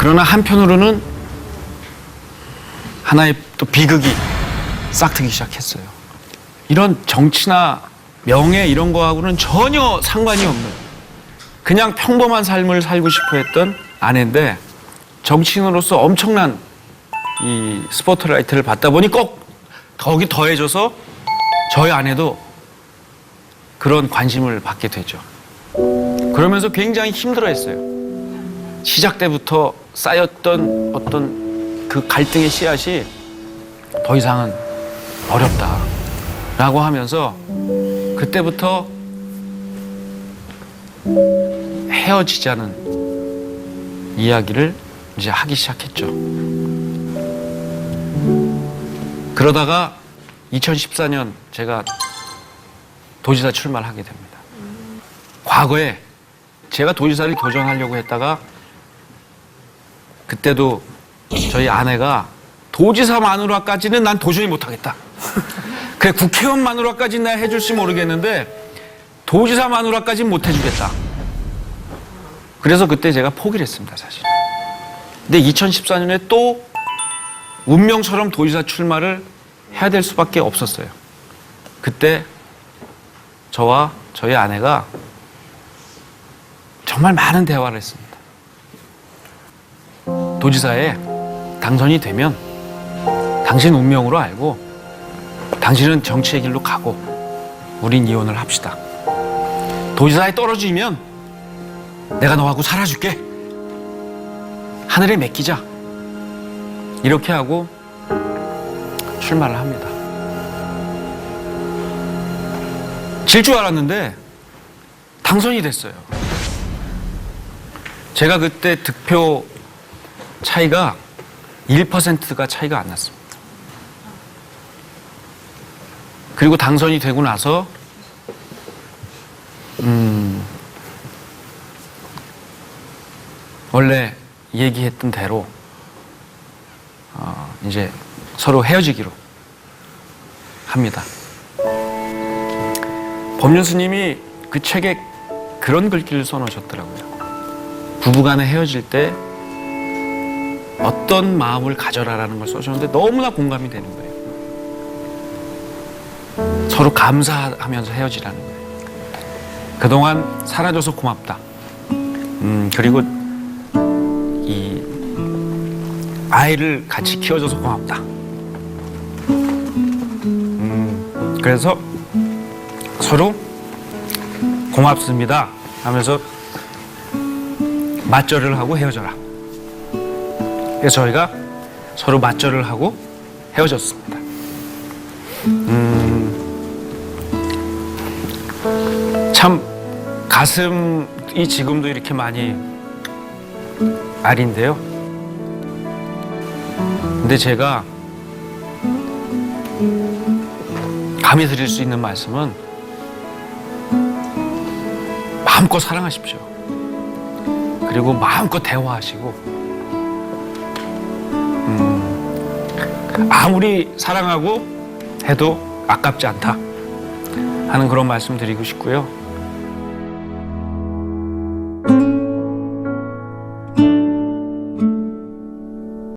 그러나 한편으로는 하나의 또 비극이 싹트기 시작했어요. 이런 정치나 명예 이런 거하고는 전혀 상관이 없는 그냥 평범한 삶을 살고 싶어 했던 아내인데 정치인으로서 엄청난 이 스포트라이트를 받다 보니 꼭 거기 더해져서 저희 아내도 그런 관심을 받게 되죠. 그러면서 굉장히 힘들어했어요. 시작 때부터 쌓였던 어떤 그 갈등의 씨앗이 더 이상은 어렵다 라고 하면서 그때부터 헤어지자는 이야기를 이제 하기 시작했죠. 그러다가 2014년 제가 도지사 출마를 하게 됩니다. 과거에 제가 도지사를 도전하려고 했다가 그때도 저희 아내가 도지사 마누라까지는 난 도저히 못하겠다. 그래 국회의원 마누라까지는 내가 해줄지 모르겠는데 도지사 마누라까지는 못 해주겠다. 그래서 그때 제가 포기를 했습니다, 사실. 근데 2014년에 또 운명처럼 도지사 출마를 해야 될 수밖에 없었어요. 그때 저와 저희 아내가 정말 많은 대화를 했습니다. 도지사에 당선이 되면 당신 운명으로 알고 당신은 정치의 길로 가고 우린 이혼을 합시다. 도지사에 떨어지면 내가 너하고 살아줄게. 하늘에 맡기자. 이렇게 하고 출마를 합니다. 질 줄 알았는데 당선이 됐어요. 제가 그때 득표 차이가 1%가 차이가 안 났습니다. 그리고 당선이 되고 나서 음 원래 얘기했던 대로 어, 이제 서로 헤어지기로 합니다. 법륜 스님이 그 책에 그런 글귀를 써놓으셨더라고요. 부부간에 헤어질 때 어떤 마음을 가져라라는 걸 써주셨는데 너무나 공감이 되는 거예요. 서로 감사하면서 헤어지라는 거예요. 그동안 살아줘서 고맙다. 음, 그리고 이 아이를 같이 키워줘서 고맙다. 음, 그래서 서로 고맙습니다 하면서 맞절을 하고 헤어져라. 그래서 저희가 서로 맞절을 하고 헤어졌습니다. 음, 참 가슴이 지금도 이렇게 많이 아린데요. 근데 제가 감히 드릴 수 있는 말씀은 마음껏 사랑하십시오. 그리고 마음껏 대화하시고 아무리 사랑하고 해도 아깝지 않다 하는 그런 말씀 드리고 싶고요.